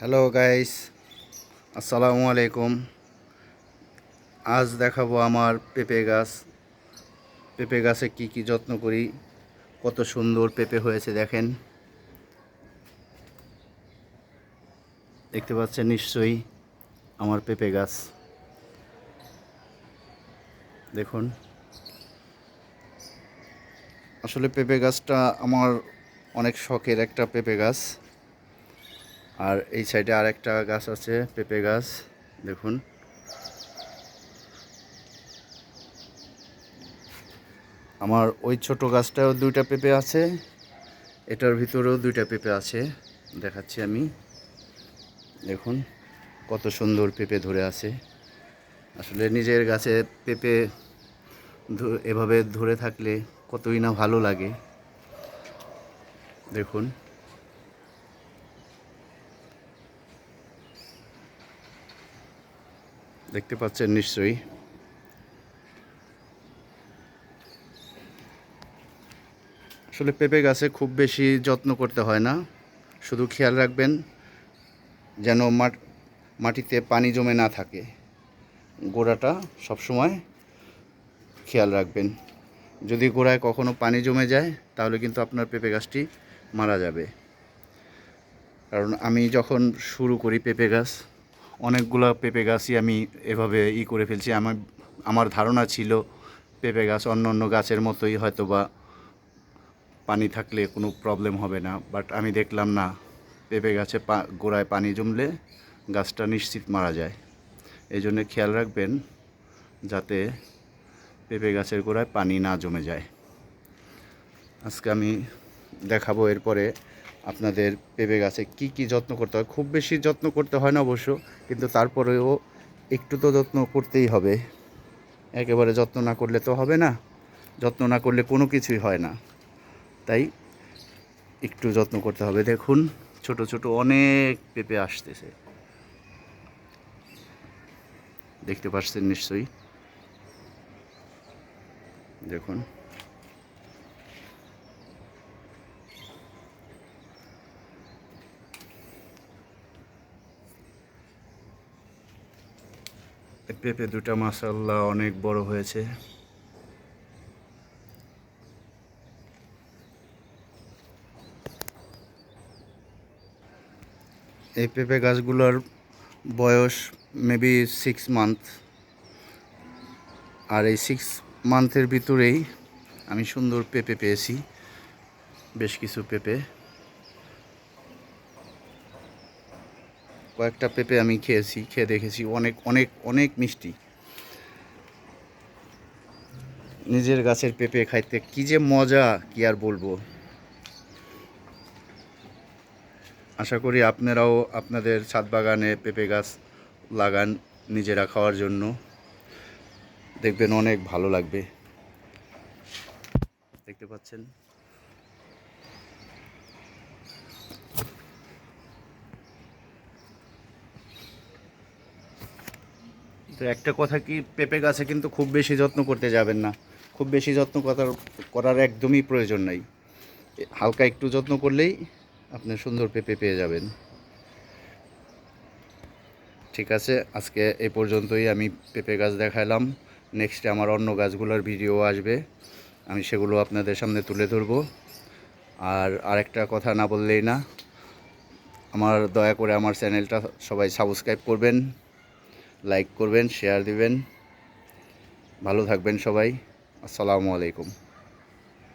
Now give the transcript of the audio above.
Hello guys আসসালামু আলাইকুম আজ দেখাবো আমার পেঁপে গাছ। পেঁপে গাছে কি কি যত্ন করি, কত সুন্দর পেঁপে হয়েছে দেখেন। দেখতে পাচ্ছেন নিশ্চয়ই আমার পেঁপে গাছ। দেখুন। আসলে পেঁপে গাছটা আমার অনেক শখের একটা পেঁপে গাছ। আর এই সাইডে আর একটা গাছ আছে, পেঁপে গাছ, দেখুন। আমার ওই ছোট গাছটাও দুইটা পেঁপে আছে, এটার ভিতরেও দুইটা পেঁপে আছে, দেখাচ্ছি আমি। দেখুন, কত সুন্দর পেঁপে ধরে আছে। আসলে নিজের গাছে পেঁপে এভাবে ধরে থাকলে কতই না ভালো লাগে। দেখুন। দেখতে পাচ্ছেন নিশ্চয়ই। আসলে পেঁপে গাছে খুব বেশি যত্ন করতে হয় না। শুধু খেয়াল রাখবেন যেন মাট, মাটিতে পানি জমে না থাকে। গোড়াটা সবসময় খেয়াল রাখবেন। যদি গোড়ায় কখনো পানি জমে যায়, তাহলে কিন্তু আপনার পেঁপে গাছটি মারা যাবে। কারণ আমি যখন শুরু করি পেঁপে গাছ অনেকগুলো পেঁপে গাছই আমি এভাবে ই করে ফেলছি। আমার আমার ধারণা ছিল পেঁপে গাছ অন্য অন্য গাছের মতোই হয়তো বা পানি থাকলে কোনো প্রবলেম হবে না। বাট আমি দেখলাম না, পেঁপে গাছে পা, গোড়ায় পানি জমলে গাছটা নিশ্চিত মারা যায়। এই জন্যে খেয়াল রাখবেন যাতে পেঁপে গাছের গোড়ায় পানি না জমে যায়। আজকে আমি দেখাবো এরপরে আপনাদের পেঁপে গাছে কি কি যত্ন করতে হয়। খুব বেশি যত্ন করতে হয় না অবশ্য, কিন্তু তারপরেও একটু তো যত্ন করতেই হবে। একেবারে যত্ন না করলে তো হবে না, যত্ন না করলে কোনো কিছুই হয় না। তাই একটু যত্ন করতে হবে। দেখুন, ছোট ছোট অনেক পেঁপে আসতেছে। দেখতে পাচ্ছেন নিশ্চয়ই? দেখুন। পেঁপে দুটা মাসাল্লাহ অনেক বড় হয়েছে। এই পেঁপে গাছগুলোর বয়স মেবি সিক্স মান্থ আর এই সিক্স মান্থের ভিতরেই আমি সুন্দর পেঁপে পেয়েছি, বেশ কিছু পেঁপে। কয়েকটা পেঁপে আমি খেয়েছি, খেয়ে দেখেছি। অনেক অনেক অনেক মিষ্টি। নিজের গাছের পেঁপে খাইতে কি যে মজা, কি আর বলব? আশা করি আপনারাও আপনাদের ছাদ বাগানে পেঁপে গাছ লাগান নিজেরা খাওয়ার জন্য। দেখবেন অনেক ভালো লাগবে। দেখতে পাচ্ছেন? তো একটা কথা কি, পেঁপে গাছে কিন্তু খুব বেশি যত্ন করতে যাবেন না। খুব বেশি যত্ন করার করার একদমই প্রয়োজন নাই। হালকা একটু যত্ন করলেই আপনি সুন্দর পেঁপে পেয়ে যাবেন। ঠিক আছে, আজকে এ পর্যন্তই আমি পেঁপে গাছ দেখালাম। নেক্সটে আমার অন্য গাছগুলোর ভিডিও আসবে। আমি সেগুলো আপনাদের সামনে তুলে ধরবো। আর আরেকটা কথা না বললেই না, আমার দয়া করে আমার চ্যানেলটা সবাই সাবস্ক্রাইব করবেন। লাইক করবেন শেয়ার দিবেন। ভালো থাকবেন সবাই। আসসালামু আলাইকুম।